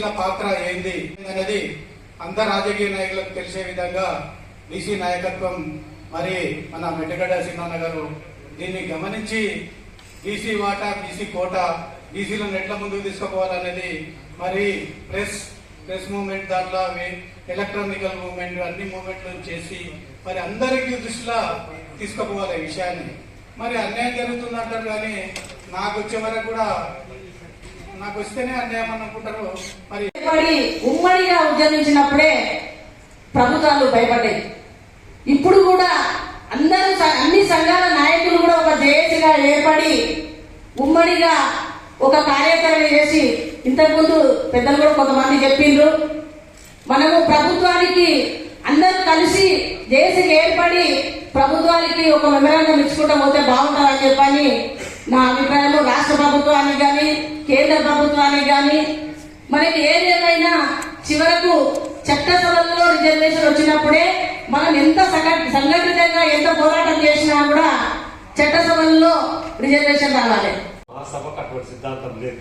బీసీల పాత్ర ఏంది అనేది అందరు రాజకీయ నాయకులకు తెలిసే విధంగా బీసీ నాయకత్వం మరి మన మెట్టగడ్డ సింహన్న గారు దీన్ని గమనించి బీసీ వాటా బీసీ కోట బీసీలను ఎట్ల ముందుకు తీసుకుపోవాలనేది మరి ప్రెస్ ప్రెస్ మూవ్మెంట్ దాంట్లో ఎలక్ట్రానికల్ మూవ్మెంట్ అన్ని మూవ్మెంట్లు చేసి మరి అందరికీ దృష్టిలో తీసుకుపోవాలి ఈ విషయాన్ని. మరి అన్యాయం జరుగుతుందంటారు కానీ నాకు వచ్చే వరకు కూడా నాకు వస్తేనే అన్యాయం అనుకుంటారు మరి ఉమ్మడిగా ఉద్యమించినప్పుడే ప్రభుత్వాలు భయపడ్డాయి. ఇప్పుడు కూడా అందరూ అన్ని సంఘాల నాయకులు కూడా ఒక జేఏసీగా ఏర్పడి ఉమ్మడిగా ఒక కార్యాచరణ చేసి ఇంతకుముందు పెద్దలు కూడా కొంతమంది చెప్పిండ్రు. మనము ప్రభుత్వానికి అందరూ కలిసి జేఏసీకి ఏర్పడి ప్రభుత్వానికి ఒక మెమరాండం ఇచ్చుకుంటూ పోతే బాగుంటుందని చెప్పని నా అభిప్రాయంలో రాష్ట్ర ప్రభుత్వానికి కానీ కేంద్ర ప్రభుత్వానికి కానీ మనకి ఏదేమైనా చివరకు చట్టసభల్లో రిజర్వేషన్ వచ్చినప్పుడే మనం ఎంత సంఘటితంగా ఎంత పోరాటం చేసినా కూడా చట్టసభల్లో రిజర్వేషన్ రావాలి. మా సభకు అటువంటి సిద్ధాంతం లేదు.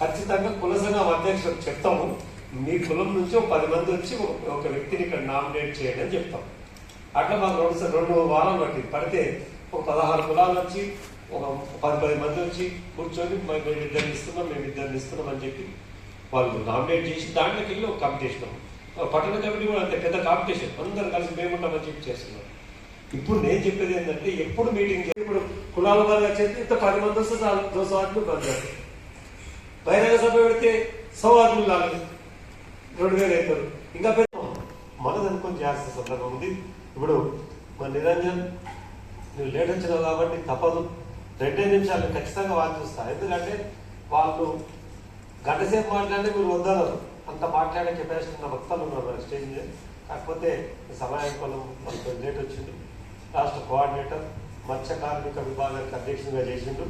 ఖచ్చితంగా కుల సంఘం చెప్తాము. మీ కులం నుంచి ఒక పది మంది వచ్చి ఒక- వ్యక్తిని ఇక్కడ నామినేట్ చేయండి అని చెప్తాం. అట్లా మాకు రెండు రెండు వారాలు పట్టింది. పడితే ఒక పదహారు కులాలు వచ్చి ఒక పది పది మంది వచ్చి కూర్చొని "మేము ఇద్దరిని ఇస్తున్నాం మేము ఇద్దరిని ఇస్తున్నాం అని చెప్పి వాళ్ళు నామినేట్ చేసి దాంట్లోకి వెళ్ళి ఒక కాంపిటీషన్ పట్టణ కమిటీ కూడా అంతే పెద్ద కాంపిటీషన్ అందరం కలిసి మేముంటామని చెప్పి చేస్తున్నాం ఇప్పుడు నేను చెప్పేది ఏంటంటే ఎప్పుడు మీటింగ్ ఇప్పుడు కులాల వారిగా చేస్తే ఇంత పది మంది వస్తే సార్లు దోశ ఆటలు బంద్ బహిరంగ సభ పెడితే సౌ ఆటలు లాగదు రెండు వేలు అవుతారు. ఇంకా పెద్ద మనది అనుకొని చేయాల్సిన సందర్భం ఉంది. ఇప్పుడు మన నిరంజన్ నువ్వు లేట్ వచ్చినావు కాబట్టి తప్పదు. రెండే నిమిషాలు ఖచ్చితంగా వాళ్ళు ఎందుకంటే వాళ్ళు గంట సేపు మాట్లాడితే మీరు వద్దరు అంత మాట్లాడే కెపాసిటీ ఉన్న భక్తులు ఉన్నారు మన స్టేజ్ మీద కాకపోతే సమయానికి మనం మనకు లేట్ వచ్చింది. రాష్ట్ర కోఆర్డినేటర్ మత్స్య కార్మిక విభాగానికి అధ్యక్షునిగా చేసిండు.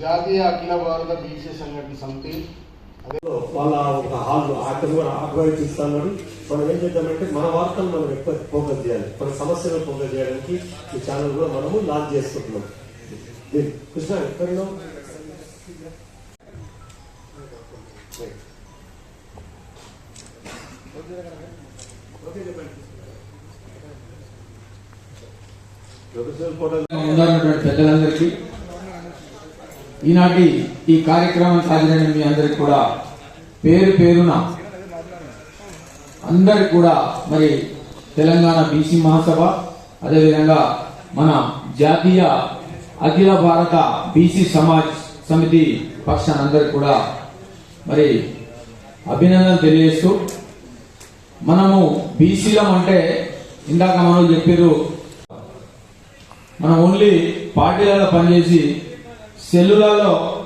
జాతీయ అఖిల భారత బీసీ సంఘటన సమితి వాళ్ళ ఒక హాల్ అక్కడ కూడా అడ్వైజ్ మనం ఏం చేద్దామంటే మన వార్తలు మనం ఎక్కువ ఫోకస్ చేయాలి. మన సమస్యలు ఫోకస్ చేయడానికి ఈ ఛానల్ కూడా మనము లాంచ్ చేసుకుంటున్నాం. కృష్ణ పోర్టల్ ముందున్నటువంటి పెద్దలందరికీ. ఈనాటి ఈ కార్యక్రమం సాగిన మీ అందరికి కూడా పేరు పేరున అందరికి కూడా మరి తెలంగాణ బీసీ మహాసభ అదేవిధంగా మన జాతీయ అఖిల భారత బీసీ సమాజ్ సమితి పక్షాన అందరికి కూడా మరి అభినందన తెలియజేస్తూ మనము బీసీలం అంటే ఇందాక మనం చెప్పారు మనం ఓన్లీ పార్టీలలో పనిచేసి సెల్లులలో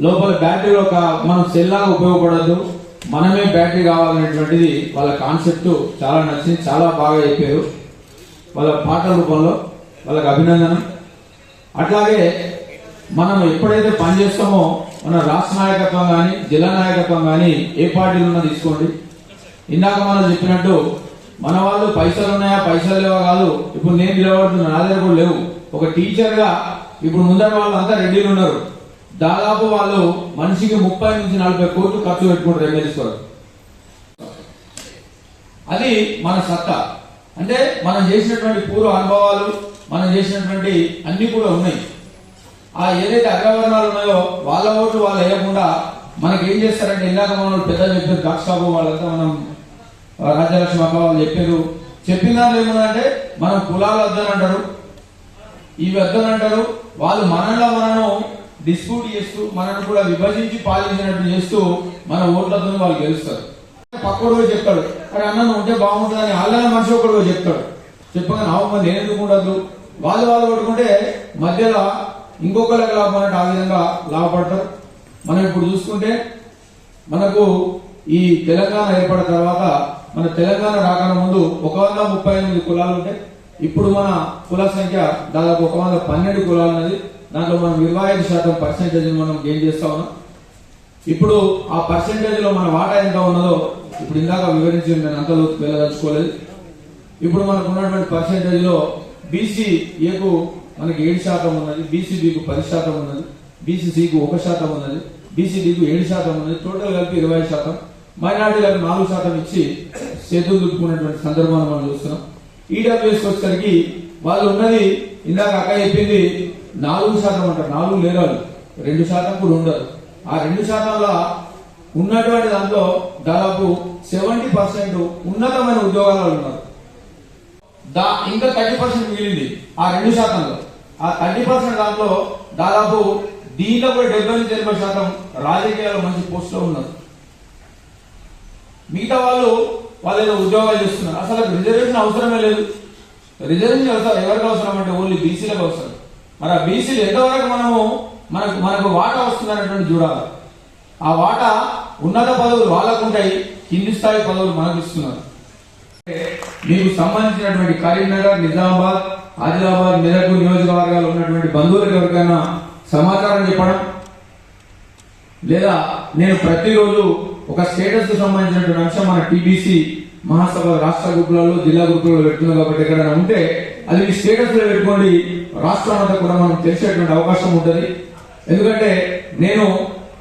లోపల బ్యాటరీ ఒక మనం సెల్లాగా ఉపయోగపడద్దు. మనమే బ్యాటరీ కావాలనేటువంటిది వాళ్ళ కాన్సెప్ట్ చాలా నచ్చింది చాలా బాగా చెప్పారు. వాళ్ళ పాటల రూపంలో వాళ్ళకి అభినందనం. అట్లాగే మనం ఎప్పుడైతే పనిచేస్తామో మన రాష్ట్ర నాయకత్వం కానీ జిల్లా నాయకత్వం కానీ ఏ పార్టీలు ఉన్నా తీసుకోండి. ఇందాక మనం చెప్పినట్టు మన వాళ్ళు పైసలు ఉన్నాయా పైసలు లేవా కాదు. ఇప్పుడు నేను నిలబడుతున్నా నా దగ్గర కూడా లేవు. ఒక టీచర్గా ఇప్పుడు ముందర వాళ్ళు అంతా రెడీలు ఉన్నారు దాదాపు వాళ్ళు మనిషికి ముప్పై నుంచి నలభై కోట్లు ఖర్చు పెట్టుకుంటారు ఎమ్మెల్యేస్ కొరకు అది మన సత్తా. అంటే మనం చేసినటువంటి పూర్వ అనుభవాలు మనం చేసినటువంటి అన్ని కూడా ఉన్నాయి. ఆ ఏదైతే అగ్రవర్ణాలు ఉన్నాయో వాళ్ళ ఓట్లు వాళ్ళు వేయకుండా మనకి ఏం చేస్తారంటే ఇందాక మనం పెద్దలు చెప్పారు ద్రాక్షాబు వాళ్ళంతా మనం రాజ్యలక్ష్మి అక్క వాళ్ళు చెప్పారు. చెప్పిన దాంట్లో ఏముందంటే మనం కులాలు వద్దనంటారు ఇవి వద్దనంటారు వాళ్ళు మనలో మనను డిస్ప్యూట్ చేస్తూ మనను కూడా విభజించి పాలించినట్టు చేస్తూ మన ఓట్లతో వాళ్ళు గెలుస్తారు. పక్కడు చెప్తాడు అక్కడ అన్న ఉంటే ఉంటే బాగుంటుందని వాళ్ళ మనిషి ఒకడు చెప్తాడు. చెప్పగా నా మంది నేను ఎందుకు ఉండదు వాళ్ళు వాళ్ళు పడుకుంటే మధ్యలో ఇంకొకరికి లాభం ఆ విధంగా లాభపడతారు. మనం ఇప్పుడు చూసుకుంటే మనకు ఈ తెలంగాణ ఏర్పడిన తర్వాత మన తెలంగాణ రాకన ముందు ఒక వంద ముప్పై ఎనిమిది కులాలు ఉంటాయి ఇప్పుడు మన కుల సంఖ్య దాదాపు ఒక వంద పన్నెండు కులాలు ఉన్నది. దాంట్లో మనం ఇరవై ఐదు శాతం పర్సెంటేజ్ మనం గెయిన్ చేస్తా ఉన్నాం. ఇప్పుడు ఆ పర్సెంటేజ్లో మన వాటా ఎంత ఉన్నదో ఇప్పుడు ఇందాక వివరించి నేను అంత వెళ్ళదలుచుకోలేదు. ఇప్పుడు మనకు ఉన్నటువంటి పర్సెంటేజ్లో బీసీ ఏకు మనకి ఏడు శాతం ఉన్నది బీసీ బీకు పది శాతం ఉన్నది బీసీసీకి ఒక శాతం ఉన్నది బీసీ డీకు ఏడు శాతం ఉన్నది టోటల్ కలిపి ఇరవై శాతం మైనార్టీలకు నాలుగు శాతం ఇచ్చి చేతులు దుక్కున్నటువంటి సందర్భాన్ని మనం చూస్తున్నాం. ఈడబ్ల్యూఎస్ వచ్చేసరికి వాళ్ళు ఉన్నది ఇందాక అక్క చెప్పింది నాలుగు శాతం అంటారు నాలుగు లేరాలు రెండు శాతం కూడా ఉండదు ఆ రెండు శాతంలో ఉన్నటువంటి దాంట్లో దాదాపు సెవెంటీ పర్సెంట్ ఉన్నతమైన ఉద్యోగాలు ఉన్నారు. దా ఇంకా థర్టీ పర్సెంట్ మిగిలింది ఆ రెండు శాతంలో. ఆ థర్టీ పర్సెంట్ దాంట్లో దాదాపు దీంట్లో కూడా డెబ్బై నుంచి ఎనభై శాతం రాజకీయాల్లో మంచి పోస్టులో ఉన్నారు. మిగతా వాళ్ళు వాళ్ళు ఏదో ఉద్యోగాలు చేస్తున్నారు. అసలు రిజర్వేషన్ అవసరమే లేదు. రిజర్వేషన్ అవసరం ఎవరికి అవసరం అంటే ఓన్లీ బీసీలకు అవసరం. మరి ఆ బీసీలు ఎంతవరకు మనము మనకు మనకు వాటా వస్తుందనేటువంటి చూడాలి. ఆ వాటా ఉన్నత పదవులు వాళ్ళకు ఉంటాయి కింది స్థాయి పదవులు మనకు ఇస్తున్నారు మీకు సంబంధించినటువంటి కరీంనగర్ నిజామాబాద్ ఆదిలాబాద్ మెదక్ నియోజకవర్గాలు ఉన్నటువంటి బంధువులకు ఎవరికైనా సమాచారం చెప్పడం లేదా నేను ప్రతిరోజు ఒక స్టేటస్కు సంబంధించినటువంటి అంశం మన టీబీసీ మహాసభ రాష్ట్ర గ్రూపులలో జిల్లా గ్రూపులలో పెడుతుంది కాబట్టి ఎక్కడైనా ఉంటే అది మీ స్టేటస్లో పెట్టుకోండి. రాష్ట్రం అంతా కూడా మనం తెలిసేటువంటి అవకాశం ఉంటుంది. ఎందుకంటే నేను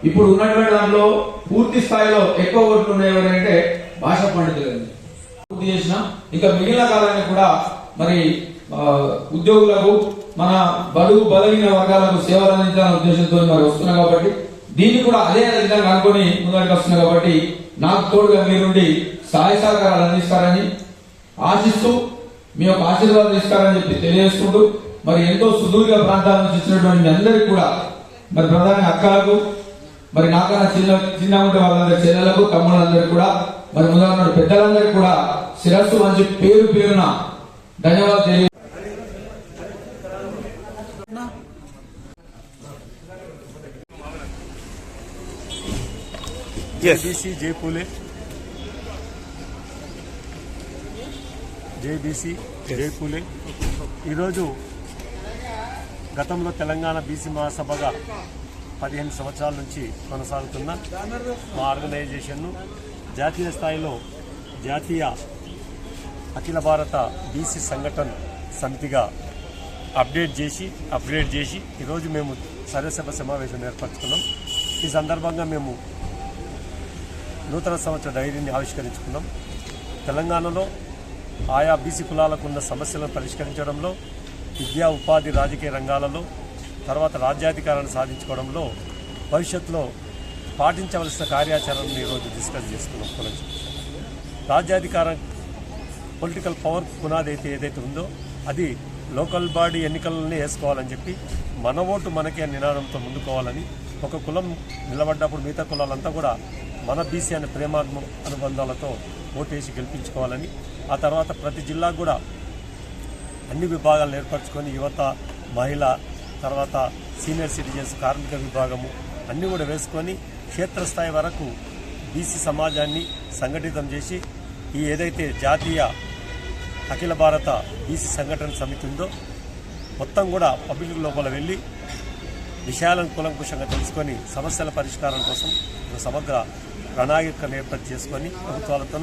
ఇప్పుడు ఉన్నటువంటి దాంట్లో పూర్తి స్థాయిలో ఎక్కువ ఓట్లు ఉన్నాయి భాష భాషా పండితులు పూర్తి చేసిన ఇంకా మిగిలిన కాలాన్ని కూడా మరి ఉద్యోగులకు మన బడుగు బలహీన వర్గాలకు సేవలు అందించాలనే ఉద్దేశంతో మరి వస్తున్నాం కాబట్టి దీన్ని కూడా అదే విధంగా అనుకుని ముందరికి వస్తుంది కాబట్టి నాకు తోడుగా మీరుండి సహాయ సహకారాలు అందిస్తారని ఆశిస్తూ మీ యొక్క ఆశీర్వాదం ఇస్తారని చెప్పి తెలియజేసుకుంటూ మరి ఎంతో సుదూర ప్రాంతాల నుంచి ఇచ్చినటువంటి అందరికీ కూడా మరి ప్రధాని అక్కలకు మరి నాకన్నా చిన్న చిన్న ఉంటే వాళ్ళందరి చెల్లెలకు తమ్ముళ్ళందరికీ కూడా మరి ముందు పెద్దలందరికీ కూడా శిరస్సు మంచి పేరు పేరున ధన్యవాదాలు జేబీసీ జై పూలే జేబీసీ జై పూలే ఈరోజు గతంలో తెలంగాణ బీసీ మహాసభగా పదిహేను సంవత్సరాల నుంచి కొనసాగుతున్న మా ఆర్గనైజేషన్ను జాతీయ స్థాయిలో జాతీయ అఖిల భారత బీసీ సంఘటన సమితిగా అప్డేట్ చేసి అప్గ్రేడ్ చేసి ఈరోజు మేము సర్వసభ సమావేశం ఏర్పరచుకున్నాం. ఈ సందర్భంగా మేము నూతన సంవత్సర డైరీని ఆవిష్కరించుకున్నాం. తెలంగాణలో ఆయా బీసీ కులాలకు ఉన్న సమస్యలను పరిష్కరించడంలో విద్యా ఉపాధి రాజకీయ రంగాలలో తర్వాత రాజ్యాధికారాన్ని సాధించుకోవడంలో భవిష్యత్తులో పాటించవలసిన కార్యాచరణను ఈరోజు డిస్కస్ చేసుకున్నాం గురించి రాజ్యాధికారం పొలిటికల్ పవర్ పునాది అయితే ఏదైతే ఉందో అది లోకల్ బాడీ ఎన్నికలని వేసుకోవాలని చెప్పి మన ఓటు మనకే నినాదంతో ముందుకోవాలని ఒక కులం నిలబడ్డప్పుడు మిగతా కులాలంతా కూడా మన బీసీ అనే ప్రేమాత్మ అనుబంధాలతో ఓటేసి గెలిపించుకోవాలని ఆ తర్వాత ప్రతి జిల్లా కూడా అన్ని విభాగాలను ఏర్పరచుకొని యువత మహిళ తర్వాత సీనియర్ సిటిజన్స్ కార్మిక విభాగము అన్నీ కూడా వేసుకొని క్షేత్రస్థాయి వరకు బీసీ సమాజాన్ని సంఘటితం చేసి ఈ ఏదైతే జాతీయ అఖిల భారత బీసీ సంఘటన సమితి ఉందో మొత్తం కూడా పబ్లిక్ లోపల వెళ్ళి విషయాలను కూలంకుషంగా తెలుసుకొని సమస్యల పరిష్కారం కోసం సమగ్ర ప్రణాళికను ఏర్పాటు చేసుకొని ప్రభుత్వాలతో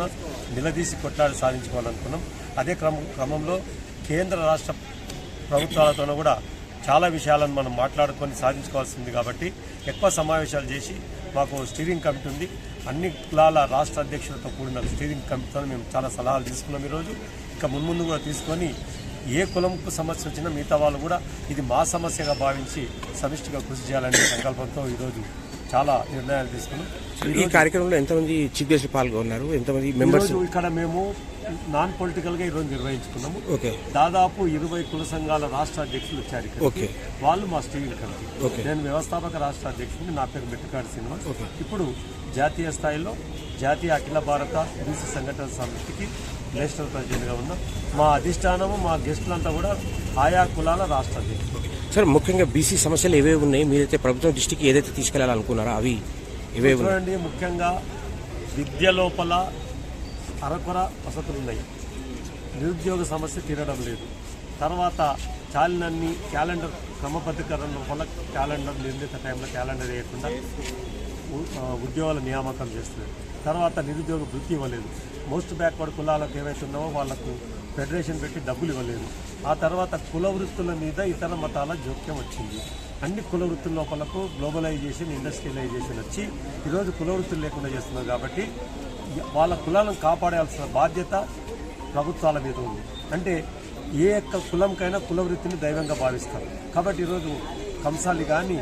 నిలదీసి కొట్లాడి సాధించుకోవాలనుకున్నాం. అదే క్రమం క్రమంలో కేంద్ర రాష్ట్ర ప్రభుత్వాలతోనూ కూడా చాలా విషయాలను మనం మాట్లాడుకొని సాధించుకోవాల్సింది కాబట్టి ఎక్కువ సమావేశాలు చేసి మాకు స్టీరింగ్ కమిటీ ఉంది. అన్ని కులాల రాష్ట్ర అధ్యక్షులతో కూడిన స్టీరింగ్ కమిటీతో మేము చాలా సలహాలు తీసుకున్నాం ఈరోజు. ఇంకా మున్ముందు కూడా తీసుకొని ఏ కులంకు సమస్య వచ్చినా మిగతా వాళ్ళు కూడా ఇది మా సమస్యగా భావించి సమిష్టిగా కృషి చేయాలనే సంకల్పంతో ఈరోజు చాలా నిర్ణయాలు తీసుకున్నాం. ఈ కార్యక్రమంలో ఎంతమంది చీఫ్ గెస్ట్ పాల్గొన్నారు? ఎంతమంది మెంబర్స్? ఇక్కడ మేము నాన్ పొలిటికల్గా ఈరోజు నిర్వహించుకున్నాము. ఓకే. దాదాపు ఇరవై కుల సంఘాల రాష్ట్ర అధ్యక్షులు వచ్చారు. ఓకే. వాళ్ళు మా స్టీరింగ్ కమిటీ. ఓకే. నేను వ్యవస్థాపక రాష్ట్ర అధ్యక్షుడిని నా పేరు మెట్టుకాడి శ్రీనివాస్. ఇప్పుడు జాతీయ స్థాయిలో జాతీయ అఖిల భారత బీసీ సంఘటన సమితికి నేషనల్ ప్రెసిడెంట్గా ఉన్నాం మా అధిష్టానము మా గెస్టులంతా కూడా ఆయా కులాల రాష్ట్ర అధ్యక్షులు. సార్ ముఖ్యంగా బీసీ సమస్యలు ఏవేవి ఉన్నాయి? మీరైతే ప్రభుత్వం దృష్టికి ఏదైతే తీసుకెళ్ళాలనుకున్నారో అవి ఏవేవి చూడండి ముఖ్యంగా విద్య లోపల అరకొర వసతులు ఉన్నాయి. నిరుద్యోగ సమస్య తీరడం లేదు. తర్వాత చాలినన్ని క్యాలెండర్ క్రమబద్ధీకరణ లోపల క్యాలెండర్ నిర్ణీత టైంలో క్యాలెండర్ వేయకుండా ఉద్యోగాల నియామకం చేస్తుంది తర్వాత నిరుద్యోగ వృత్తి ఇవ్వలేదు. మోస్ట్ బ్యాక్వర్డ్ కులాలకు ఏవైతే ఉన్నావో వాళ్ళకు ఫెడరేషన్ పెట్టి డబ్బులు ఇవ్వలేదు. ఆ తర్వాత కుల వృత్తుల మీద ఇతర మతాల జోక్యం వచ్చింది. అన్ని కుల వృత్తుల లోపలకు గ్లోబలైజేషన్ ఇండస్ట్రియలైజేషన్ వచ్చి ఈరోజు కుల వృత్తులు లేకుండా చేస్తున్నారు కాబట్టి వాళ్ళ కులాలను కాపాడాల్సిన బాధ్యత ప్రభుత్వాల మీద ఉంది. అంటే ఏ యొక్క కులంకైనా కుల వృత్తిని దైవంగా భావిస్తారు. కాబట్టి ఈరోజు కంసాలి కానీ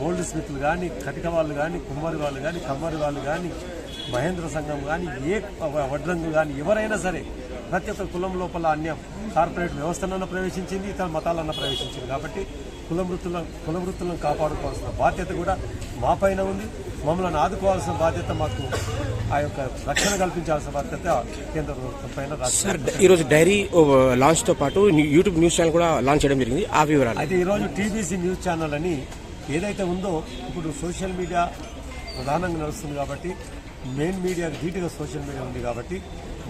గోల్డ్ స్మిత్లు కానీ కటిక వాళ్ళు కానీ కుమ్మరి వాళ్ళు కానీ కమ్మరి వాళ్ళు కానీ మహేంద్ర సంఘం కానీ ఏ వడ్రంగు కానీ ఎవరైనా సరే ప్రతి ఒక్క కులం లోపల అన్యం కార్పొరేట్ వ్యవస్థనన్న ప్రవేశించింది ఇతర మతాలన్న ప్రవేశించింది. కాబట్టి కుల వృత్తుల కుల వృత్తులను కాపాడుకోవాల్సిన బాధ్యత కూడా మా పైన ఉంది. మమ్మల్ని ఆదుకోవాల్సిన బాధ్యత మాకు ఆ యొక్క రక్షణ కల్పించాల్సిన బాధ్యత కేంద్ర ప్రభుత్వం పైన సార్ ఈరోజు డైరీ లాంచ్తో పాటు యూట్యూబ్ న్యూస్ ఛానల్ కూడా లాంచ్ చేయడం జరిగింది. ఆ వివరాలు. అయితే ఈరోజు టీబీసీ న్యూస్ ఛానల్ అని ఏదైతే ఉందో ఇప్పుడు సోషల్ మీడియా ప్రధానంగా నడుస్తుంది కాబట్టి మెయిన్ మీడియా ధీటుగా సోషల్ మీడియా ఉంది కాబట్టి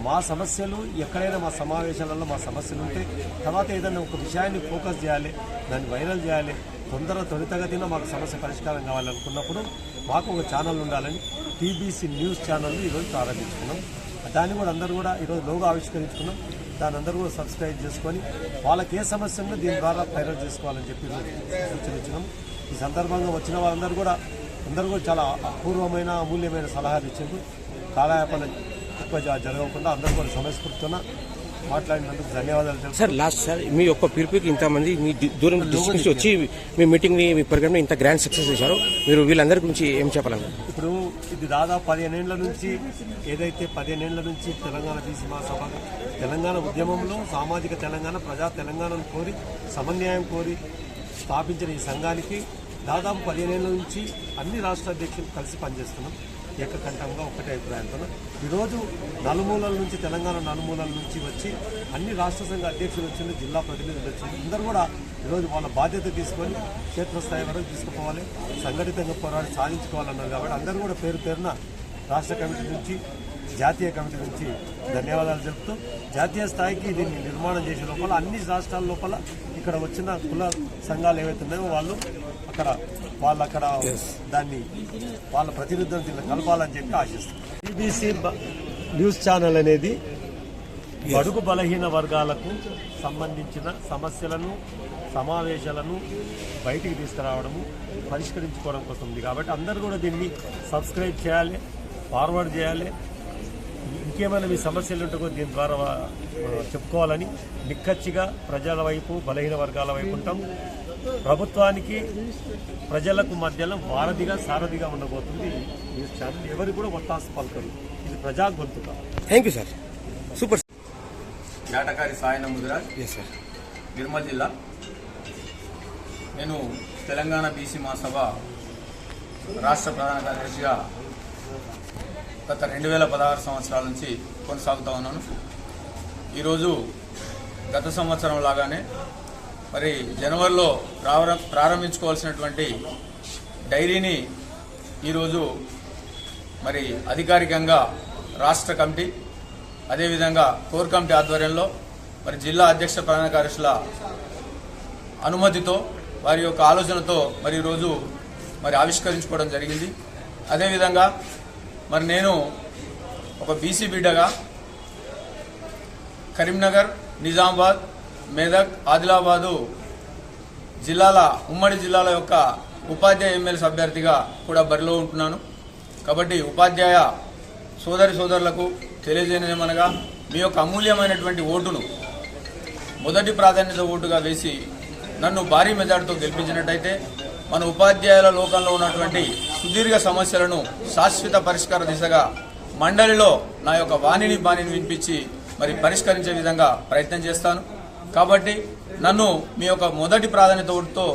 మా సమస్యలు ఎక్కడైనా మా సమావేశాలలో మా సమస్యలు ఉంటే తర్వాత ఏదైనా ఒక విషయాన్ని ఫోకస్ చేయాలి దాన్ని వైరల్ చేయాలి తొందర త్వరితగతిన మాకు సమస్య పరిష్కారం కావాలనుకున్నప్పుడు మాకు ఒక ఛానల్ ఉండాలని టీబీసీ న్యూస్ ఛానల్ని ఈరోజు ప్రారంభించుకున్నాం. దాన్ని కూడా అందరూ కూడా ఈరోజు లోగో ఆవిష్కరించుకున్నాం. దాని అందరూ కూడా సబ్స్క్రైబ్ చేసుకొని వాళ్ళకి ఏ సమస్య ఉందో దీని ద్వారా ఫైరల్ చేసుకోవాలని చెప్పి ఈరోజు సూచన ఇచ్చినాం ఈ సందర్భంగా వచ్చిన వాళ్ళందరూ కూడా అందరూ కూడా చాలా అపూర్వమైన అమూల్యమైన సలహాలు ఇచ్చారు. కాలయాపన ఎక్కువ జరగకుండా అందరూ కూడా సమయస్ఫూర్తిన మాట్లాడినందుకు ధన్యవాదాలు సార్ లాస్ట్ సార్ మీ యొక్క పిలుపుకి ఇంతమంది మీ దూరం డిస్ట్రిక్ట్ నుంచి వచ్చి మీ మీటింగ్ని మీ ప్రోగ్రామ్ని ఇంత గ్రాండ్ సక్సెస్ చేశారు. మీరు వీళ్ళందరి గురించి ఏం చెప్పాలన్నారు ఇప్పుడు ఇది దాదాపు పదిహేనేళ్ళ నుంచి ఏదైతే పదిహేనేళ్ళ నుంచి తెలంగాణ బీసీ మహాసభ తెలంగాణ ఉద్యమంలో సామాజిక తెలంగాణ ప్రజా తెలంగాణను కోరి సమన్యాయం కోరి స్థాపించిన ఈ సంఘానికి దాదాపు పదిహేనేళ్ళ నుంచి అన్ని రాష్ట్ర అధ్యక్షులు కలిసి పనిచేస్తున్నాం. ఏకకంఠంగా ఒకటే అభిప్రాయంతో ఈరోజు నలుమూలల నుంచి తెలంగాణ నలుమూలల నుంచి వచ్చి అన్ని రాష్ట్ర సంఘ అధ్యక్షులు వచ్చింది జిల్లా ప్రతినిధులు వచ్చింది అందరూ కూడా ఈరోజు వాళ్ళ బాధ్యత తీసుకొని క్షేత్రస్థాయి వరకు తీసుకుపోవాలి సంఘటితంగా పోరాడి సాధించుకోవాలన్నారు కాబట్టి అందరూ కూడా పేరు పేరున రాష్ట్ర కమిటీ నుంచి జాతీయ కమిటీ నుంచి ధన్యవాదాలు చెప్తూ జాతీయ స్థాయికి దీన్ని నిర్మాణం చేసే లోపల అన్ని రాష్ట్రాల లోపల ఇక్కడ వచ్చిన కుల సంఘాలు ఏవైతే ఉన్నాయో వాళ్ళు అక్కడ వాళ్ళు అక్కడ దాన్ని వాళ్ళ ప్రతినిధులను దీన్ని కలపాలని చెప్పి ఆశిస్తారు బీబీసీ న్యూస్ ఛానల్ అనేది బడుగు బలహీన వర్గాలకు సంబంధించిన సమస్యలను సమావేశాలను బయటికి తీసుకురావడము పరిష్కరించుకోవడం కోసం ఉంది. కాబట్టి అందరూ కూడా దీన్ని సబ్స్క్రైబ్ చేయాలి ఫార్వర్డ్ చేయాలి ఇంకేమైనా మీ సమస్యలు ఉంటే దీని ద్వారా చెప్పుకోవాలని నిక్కచ్చిగా ప్రజల వైపు బలహీన వర్గాల వైపు ఉంటాం. ప్రభుత్వానికి ప్రజలకు మధ్యలో వారధిగా సారథిగా ఉండబోతుంది ఈ న్యూస్ ఛానల్. ఎవరు కూడా ఒత్తాసు పలకరు. ఇది ప్రజా గొంతుక thank you sir super Yatakari Sayana Mudiraj. Yes sir Nirmal జిల్లా. నేను తెలంగాణ బీసీ మహాసభ రాష్ట్ర ప్రధాన కార్యదర్శిగా గత రెండు వేల పదహారు సంవత్సరాల నుంచి కొనసాగుతూ ఉన్నాను. ఈరోజు గత సంవత్సరం లాగానే మరి జనవరిలో ప్రారం- ప్రారంభించుకోవాల్సినటువంటి డైరీని ఈరోజు మరి అధికారికంగా రాష్ట్ర కమిటీ అదేవిధంగా కోర్ కమిటీ ఆధ్వర్యంలో మరి జిల్లా అధ్యక్ష ప్రధాన కార్యదర్శుల అనుమతితో వారి యొక్క ఆలోచనతో మరి ఈరోజు మరి ఆవిష్కరించుకోవడం జరిగింది. అదేవిధంగా మరి నేను ఒక బీసీ బిడ్డగా కరీంనగర్ నిజామాబాద్ మేదక్ ఆదిలాబాదు జిల్లాల ఉమ్మడి జిల్లాల యొక్క ఉపాధ్యాయ ఎమ్మెల్యే అభ్యర్థిగా కూడా బరిలో ఉంటున్నాను. కాబట్టి ఉపాధ్యాయ సోదరి సోదరులకు తెలియజేయమనగా మీ యొక్క అమూల్యమైనటువంటి ఓటును మొదటి ప్రాధాన్యత ఓటుగా వేసి నన్ను భారీ మెజార్టీతో గెలిపించినట్టయితే మన ఉపాధ్యాయుల లోకంలో ఉన్నటువంటి సుదీర్ఘ సమస్యలను శాశ్వత పరిష్కార దిశగా మండలిలో నా యొక్క వాణిని బాణిని వినిపించి మరి పరిష్కరించే విధంగా ప్రయత్నం చేస్తాను. కాబట్టి నన్ను మీ యొక్క మొదటి ప్రాధాన్యత ఓటుతో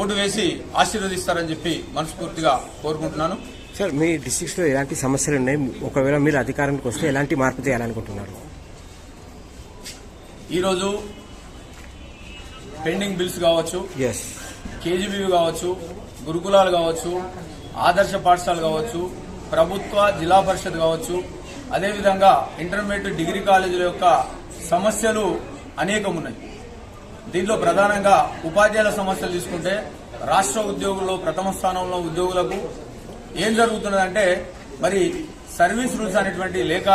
ఓటు వేసి ఆశీర్వదిస్తారని చెప్పి మనస్ఫూర్తిగా కోరుకుంటున్నాను. సార్ మీ డిస్ట్రిక్ట్స్లో ఎలాంటి సమస్యలు ఉన్నాయి? ఒకవేళ మీరు అధికారానికి వస్తే ఎలాంటి మార్పు చేయాలనుకుంటున్నారు? ఈరోజు పెండింగ్ బిల్స్ కావచ్చు. ఎస్ కేజీబీ కావచ్చు గురుకులాలు కావచ్చు ఆదర్శ పాఠశాలలు కావచ్చు ప్రభుత్వ జిల్లా పరిషత్ కావచ్చు అదేవిధంగా ఇంటర్మీడియట్ డిగ్రీ కాలేజీల యొక్క సమస్యలు అనేకం ఉన్నాయి దీంట్లో ప్రధానంగా ఉపాధ్యాయుల సమస్యలు తీసుకుంటే రాష్ట్ర ఉద్యోగుల్లో ప్రథమ స్థానంలో ఉద్యోగులకు ఏం జరుగుతున్నదంటే మరి సర్వీస్ రూల్స్ అనేటువంటి లేక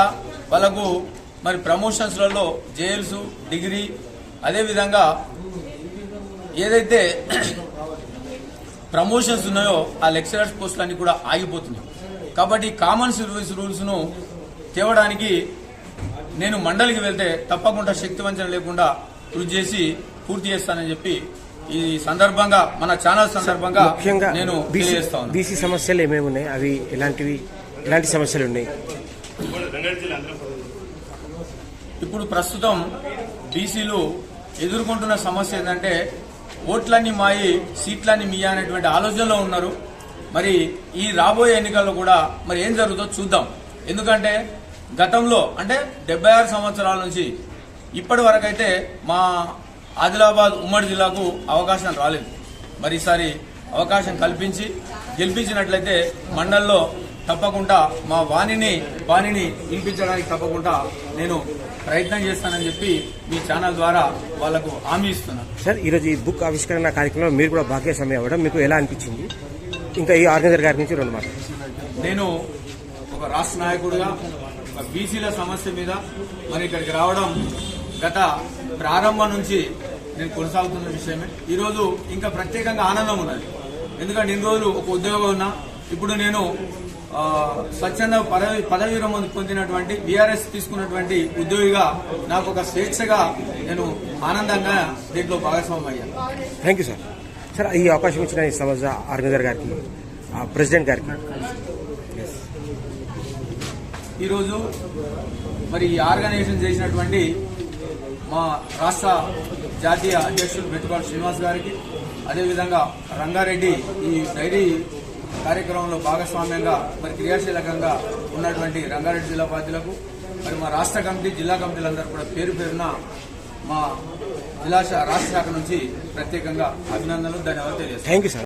వాళ్ళకు మరి ప్రమోషన్స్లలో జైల్స్ డిగ్రీ అదేవిధంగా ఏదైతే ప్రమోషన్స్ ఉన్నాయో ఆ లెక్చరర్స్ పోస్టులన్నీ కూడా ఆగిపోతున్నాయి. కాబట్టి కామన్ సర్వీస్ రూల్స్ను తేవడానికి నేను మండలికి వెళ్తే తప్పకుండా శక్తి వంచన లేకుండా కృషి చేసి పూర్తి చేస్తానని చెప్పి ఈ సందర్భంగా మన ఛానల్ సందర్భంగా ముఖ్యంగా నేను బీసీ సమస్యలు ఏమేమి ఉన్నాయి? అవి ఎలాంటివి? ఎలాంటి సమస్యలు ఉన్నాయి? ఇప్పుడు ప్రస్తుతం బీసీలు ఎదుర్కొంటున్న సమస్య ఏంటంటే ఓట్లన్నీ మాయి సీట్లన్నీ మీ అనేటువంటి ఆలోచనలో ఉన్నారు. మరి ఈ రాబోయే ఎన్నికల్లో కూడా మరి ఏం జరుగుతుందో చూద్దాం. ఎందుకంటే గతంలో అంటే డెబ్బై ఆరు సంవత్సరాల నుంచి ఇప్పటి వరకైతే మా ఆదిలాబాద్ ఉమ్మడి జిల్లాకు అవకాశం రాలేదు. మరి ఈసారి అవకాశం కల్పించి గెలిపించినట్లయితే మండల్లో తప్పకుండా మా వాణిని వాణిని వినిపించడానికి తప్పకుండా నేను ప్రయత్నం చేస్తానని చెప్పి మీ ఛానల్ ద్వారా వాళ్ళకు హామీ ఇస్తున్నాను. సార్ ఈరోజు ఈ బుక్ ఆవిష్కరణ కార్యక్రమంలో మీరు కూడా భాగ్యస్వామి అవ్వడం మీకు ఎలా అనిపించింది? ఇంకా ఈ ఆర్గనైజర్ గారి నుంచి రెండు మాటలు. నేను ఒక రాష్ట్ర నాయకుడిగా ఒక బీసీల సమస్య మీద మరి ఇక్కడికి రావడం గత ప్రారంభం నుంచి నేను కొనసాగుతున్న విషయమే. ఈరోజు ఇంకా ప్రత్యేకంగా ఆనందం ఉన్నది. ఎందుకంటే ఇన్ని రోజులు ఒక ఉద్యోగం ఉన్నా ఇప్పుడు నేను స్వచ్ఛంద పదవి పదవి విరమణ పొందినటువంటి బీఆర్ఎస్ తీసుకున్నటువంటి ఉద్యోగిగా నాకు ఒక స్వేచ్ఛగా నేను ఆనందంగా దీంట్లో భాగస్వామ్యం అయ్యాను థ్యాంక్ యూ సార్ సార్ ఈ అవకాశం ఇచ్చిన ఈ సమస్య ఆర్గనైజర్ గారికి ప్రెసిడెంట్ గారికి. ఈరోజు మరి ఈ ఆర్గనైజేషన్ చేసినటువంటి మా రాష్ట్ర జాతీయ అధ్యక్షులు పెట్టుకోవాలి శ్రీనివాస్ గారికి అదేవిధంగా రంగారెడ్డి ఈ డైరీ కార్యక్రమంలో భాగస్వామ్యంగా మరి క్రియాశీలకంగా ఉన్నటువంటి రంగారెడ్డి జిల్లా బాధ్యులకు మరి మా రాష్ట్ర కమిటీ జిల్లా కమిటీలందరూ కూడా పేరు పేరున మా జిల్లా రాష్ట్ర శాఖ నుంచి ప్రత్యేకంగా అభినందనలు ధన్యవాదాలు తెలియజేస్తాను థ్యాంక్ యూ సార్